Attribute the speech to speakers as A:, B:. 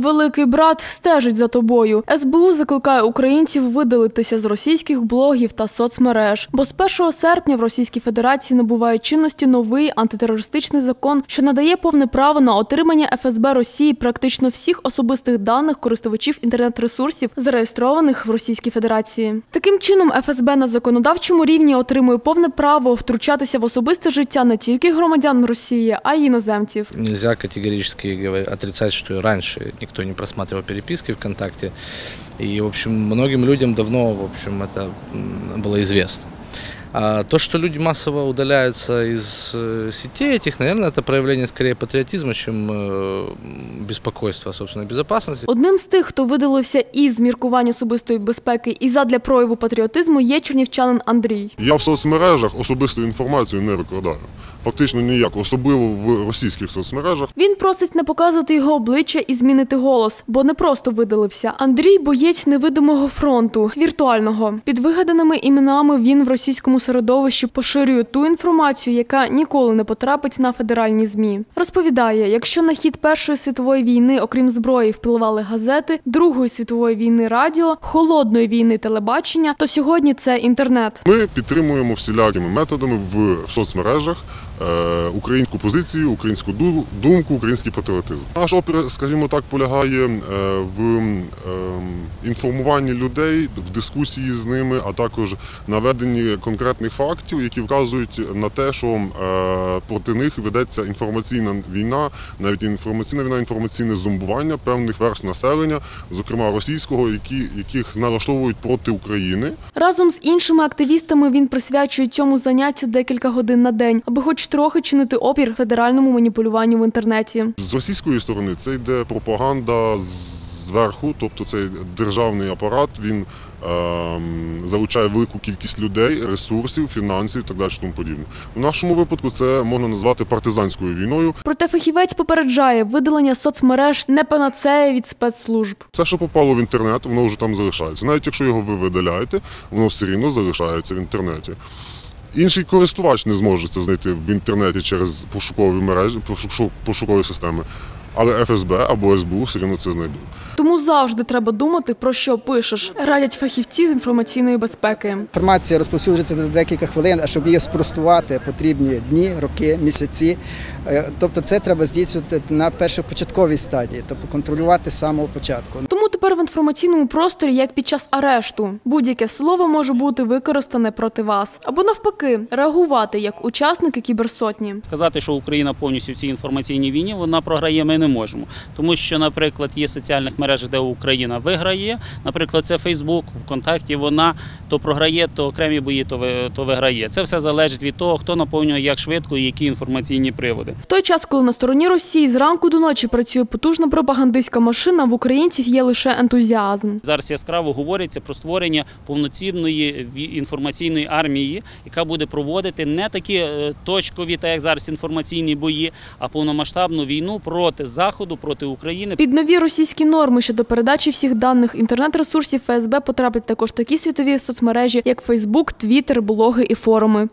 A: Великий брат стежить за тобою. СБУ закликає українців видалитися з російських блогів та соцмереж. Бо з 1 серпня в Російській Федерації набуває чинності новий антитерористичний закон, що надає повне право на отримання ФСБ Росії практично всіх особистих даних користувачів інтернет-ресурсів, зареєстрованих в Російській Федерації. Таким чином, ФСБ на законодавчому рівні отримує повне право втручатися в особисте життя не тільки громадян Росії, а й іноземців.
B: Нельзя категорически говор- отрицать, что раньше никто не просматривал переписки ВКонтакте. И, в общем, многим людям давно, в общем, это м, было известно. А то, что люди массово удаляются из э, сетей этих, наверное, это проявление скорее патриотизма, чем э, беспокойства о собственной безопасности.
A: Одним з тих, хто видалився із міркувань особистої безпеки і задля прояву патріотизму, є чернівчанин Андрій.
C: Я в соцмережах особисту інформацію не викладаю. Фактично ніяк, особливо в російських соцмережах.
A: Він просить не показувати його обличчя і змінити голос, бо не просто видалився. Андрій боєць невидимого фронту, віртуального. Під вигаданими іменами він в російському середовищі поширює ту інформацію, яка ніколи не потрапить на федеральні змі. Розповідає, якщо на хід Першої світової війни, окрім зброї, впливали газети, Другої світової війни радіо, холодної війни телебачення, то сьогодні це інтернет.
C: Ми підтримуємо всілякими методами в соцмережах українську позицію, українську думку, український патріотизм. Наш опір, скажімо так, полягає е, в ем, інформуванні людей, в дискусії з ними, а також наведенні конкретних фактів, які вказують на те, що е, проти них ведеться інформаційна війна, навіть інформаційна війна, інформаційне зомбування певних верст населення, зокрема російського, які, яких налаштовують проти України.
A: Разом з іншими активістами він присвячує цьому заняттю декілька годин на день, аби хоч трохи чинити опір федеральному маніпулюванню в інтернеті.
C: З російської сторони це йде пропаганда зверху, тобто цей державний апарат він ем, залучає велику кількість людей, ресурсів, фінансів і так далі. Тому подібне. В нашому випадку це можна назвати партизанською війною.
A: Проте фахівець попереджає, видалення соцмереж не панацея від спецслужб.
C: Все, що попало в інтернет, воно вже там залишається. Навіть якщо його ви видаляєте, воно все рівно залишається в інтернеті. Інший користувач не зможе це знайти в інтернеті через пошукові мережі, пошукові системи. Але ФСБ або СБУ все рівно це знайдуть.
A: Тому завжди треба думати, про що пишеш, радять фахівці з інформаційної безпеки.
D: Інформація розповсюджується за декілька хвилин, а щоб її спростувати, потрібні дні, роки, місяці. Е, Тобто це треба здійснювати на першопочатковій стадії, тобто контролювати з самого початку.
A: Тепер в інформаційному просторі, як під час арешту, будь-яке слово може бути використане проти вас, або навпаки, реагувати як учасники кіберсотні.
E: Сказати, що Україна повністю в цій інформаційній війні вона програє, ми не можемо. Тому що, наприклад, є соціальних мереж, де Україна виграє. Наприклад, це Фейсбук, ВКонтакті вона то програє, то окремі бої, то ви- то виграє. Це все залежить від того, хто наповнює як швидко і які інформаційні приводи.
A: В той час, коли на стороні Росії зранку до ночі працює потужна пропагандистська машина, в українців є лише ентузіазм.
E: Зараз яскраво говориться про створення повноцінної інформаційної армії, яка буде проводити не такі е, точкові, так як зараз інформаційні бої, а повномасштабну війну проти заходу, проти України.
A: Під нові російські норми щодо передачі всіх даних інтернет-ресурсів ФСБ потраплять також такі світові соцмережі, як Фейсбук, Твіттер, блоги і форуми.